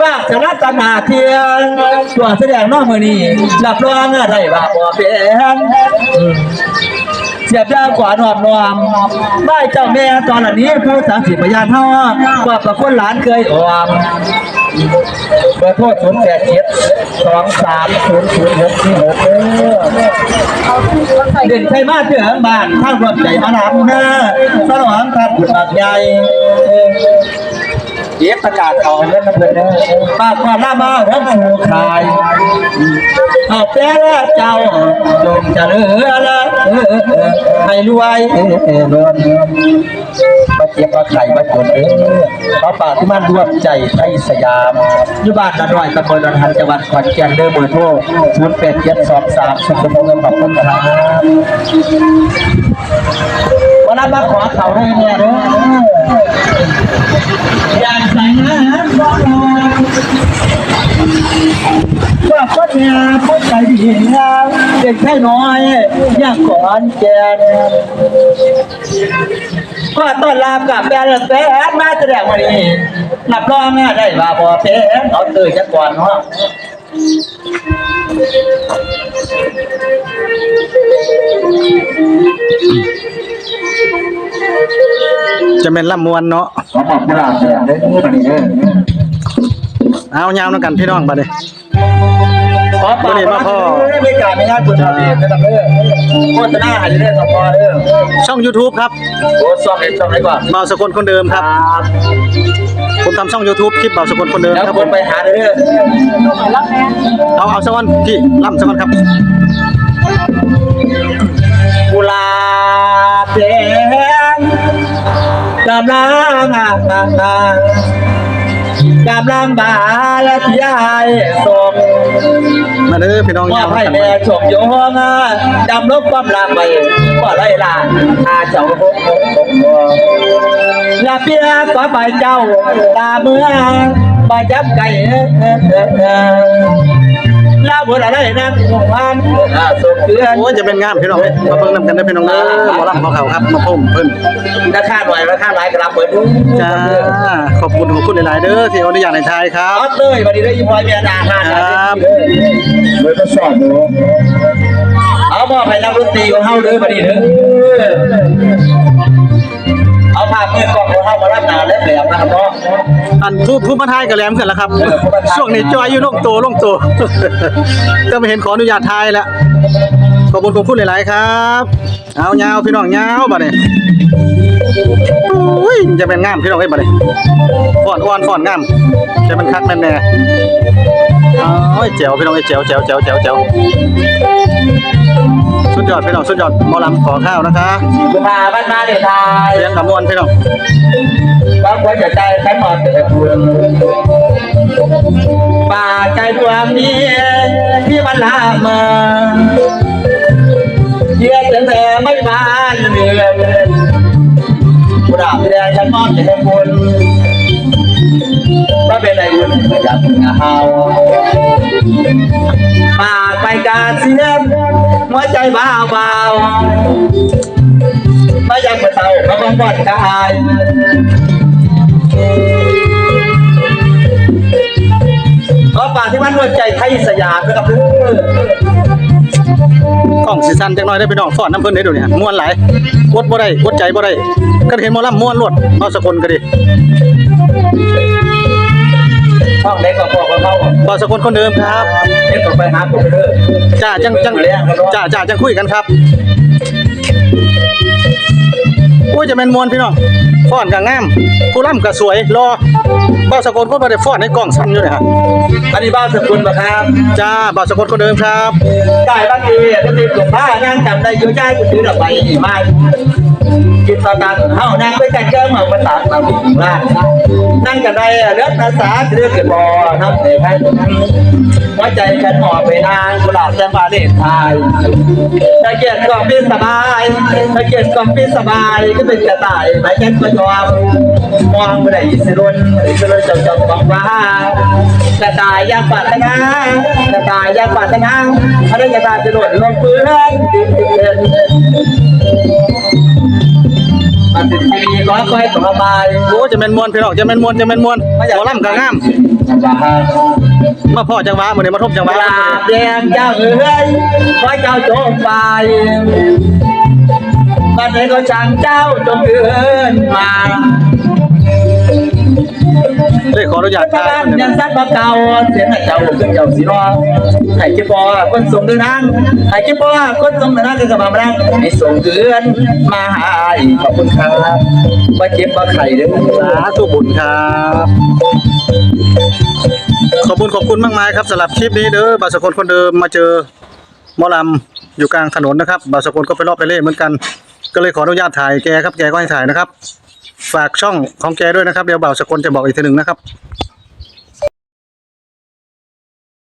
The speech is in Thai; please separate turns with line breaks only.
ฝากสนับสนาเทียนตัวแสดงน้องมือนี้รับรองอะไรว่าบ่เป็นอืมเสียบยาวกว่าหนอมนอมไม่เจ้าแม่ตอนนี้ผู้สามสิบพยานเท่าว่าประคนหลานเคยออมเบอร์โทษศูนย์แปดเจ็ดสองสามศูนย์ศูนย์หกสี่หกเด่นไทยมาเถื่อบ้านข้างรวมใจมานำหน้าสนองขาดบุญมากใหญ่ เย็บประกาศเขาเล่นมาเพื่อนปากความล่ามารับสู่ขายเอาแต่เจ้าจงจะเลือละให้รวยเล้นมาเจ็บมาไข่มาจนเออขอฝาที่มั่นรวมใจไทยสยามอยู่บ้านนาน้อยตำบลดอนหันจังหวัดขอนแก่นเด้อเบอร์โทร0 8 7 2 3 0 0 0ขอบคุณครับวันนั้นมาขอเขาให้เนี่ยเด้อ ว่าพ่อเนี่ยพ่อใจดีนะเด็กแค่น้อยอยากก่อนแกนก็ต้อนรับกับแฟนแฟนมาแสดงวันนี้รับรองนะได้ว่าบ่เป็นเอาเตยจักก่อนเนาะ
จะเป็นลำมวนเนาะ
ขอบอกพระราชาเด้อวันนี้เด้อ
เอายาวแล้วกันพี่น้องบัดนี้
ขอปากมาพ่อไม่กล้าไม่งานบุญทวีนะครับเด้อโฆษณาอาจจะได้สปอร์เด้อ
ช่อง YouTube ครับ
โอ้ซ่อมเองซ่อมไหนก่อน
เบาสกลคนเดิมครับ ผมทำช่อง YouTube คลิปเบาสกลคนเดิม
แล้ว
ครับ
ค
ผ
น
ม
ไปหาเด้อ
เอาเอาสักวันพี่ล่ำสักวันครับ
กุหลาบแดงกำลังอ่างอ่าง กำลังบานและที่ยายส่ง
มาเด้อพี่น้องาว
มอยบ
แล้ว
ให้
กัน
แม่ชมโยงอะดำลบความลามไปว่าไรล่ะอาเจ้าโบลาเปียก็ไปเจ้าตาเมืองไปจับไก่ ลาบุญอะไรนะสงวันส่งเตือน
โอ้ยจะเป็นงามพี่น้องเอ้ยมาเพิ่งนำกันได้อพี่น้องเด้อหมอลำหมอเขาครับมาพุ่มเพิ่น
ราคาหน่อยราคาหลายกระลาเปิดดู
จ้าขอบคุณขอบคุณหลายๆเด้อที่เอาในอย่างในไทยครั
อบ อสเลยวันนี้ได้ยินพอยเมียนาห้า
ครับ
เลยก็สอนดูเอาบอกให้นักดนตรีของเฮาเลยวันนี้เด้อเอาภาพ มือกล้องของเฮามารับหนาแล้วแบบนะครับเนาะ
อันผู้ผู้มาทายกับแหลมกันแล้วครับ ช่วงนี้จอยอยู่ลงโตลงโตก็ไม่เห็นขออนุญาตทายแล้วขอบคุณขอบคุณหลายๆครับ เอายาพี่น้องยาบัดนี้อุ้ยจะเป็นงามพี่น้องเอ้ยบัดนี้ฟอนอ้อนฟอนงามจะเป็นคักแม่นแน่โอ้ยแจ๋วพี่น้องเอ้ยแจ๋วแจ๋วแจ๋วแจ๋วแจ๋ว ยอดพี่น้องสุดยอดหมอลำขอข้าวนะคะ
คุณพาบ้านมาเดี๋ยวทาย
เสียงกับมวนพี่น้อง
บางคนจะใจใช้หมอนแต่คุณป่าใจดวงนี้ที่มันลามมาเยี่ยแต่แต่ไม่บานเดือนกุหลาบแดงฉันมอบให้คุณว่าเป็นไรคุณอยากเอาปากไปกาเสียม หัวใจบ้าเบาไม่อยากมาเศร้ามาบังบอดกายขอฝากที่มันรวมใจไทยสยามนะครับ
กล้องสีสันจังน้อยได้อพี่น้องฟอนน้ำเพิ่นได้ดูเนี่ยม่วนหลายกดบ่ได้กดใจบ่ได้ก็เห็นมอลำม่วนรวดเอาสกุลก็ดี
เขา
บอสกลคนเดิมครับ
เล็กต่อไปหาผมไปเลย
จ้าจังจังจ้าจ้าจังคุยกันครับโอ้ยจะเป็นมวนพี่น้องฟ้อนกับงามผู้ล่ำกับสวยรอบอสกลคนบ่ได้ฟ้อนในกล้องสั้นอยู่เนี่ยฮะ
อันนี้บ้านสกุลปะครับ
จ้าบอสกลคนเดิมครับ
จ่ายบ้านดีก็ติดกับผ้างานจำได้เยอะใจก็ซื้อดอกไม้ดีมากกินตอนนั้นเฮานั่งไปแต่งเจ้าเหมือนภาษาเราดีมากนั่งกันได้เลือดภาษาเลือดเกิดบอทำเสียให้หัวใจฉันหมอบไปนานกุหลาบแซมบาเลนไทยตะเกียบกล่องพี่สบายตะเกียบกล่องพี่สบายก็เป็นกระต่ายไม้แค่ก็ยอมมองไม่ได้สิรุนสิรุนจงจงบอกว่ากระต่ายยางปัดตะงากระต่ายยางปัดตะงาอะไรกระต่ายจะหล่นลงพื้นดินดินเดินมาติดทีวีร้อยคอยสบาย
โอ้ยจะเป็นมวนพี่น้องจะเป็นมวนจะเป็นมวนหมอล่ำกับงาม
ว่า
มาพ่อจังหวะมื้อนี้มาทบจังหวะ
ลาบแดงเจ้าเอ้ยขอเจ้าจงไปบัดนี้ก็ช่างเจ้าจงเดินมา
ได้ขออนุญาต
พระ
ทาย
รามยันสัตว์เก่าเสียงให้เจ้าขึ้นเจ้าสีรอให้เจ้าปอคนส่งเดินทางให้เจ้าปอคนส่งเดินทางคือกับมารังให้ส่งเดือนมาหาอีกขอบคุณครับว่าเจ็บว่าไข่เด้อ
สาธุบุญครับขอบคุณขอบคุณมากมายครับสำหรับคลิปนี้เด้อบาวสกลคนเดิมมาเจอมอลำอยู่กลางถนนนะครับบาวสกลก็ไปรอบไปเล่เหมือนกัน ก็เลยขออนุญาตถ่ายแกครับแกก็ให้ถ่ายนะครับ ฝากช่องของแกด้วยนะครับเดี๋ยวบ่าวสกลจะบอกอีกทีหนึ่งนะครับ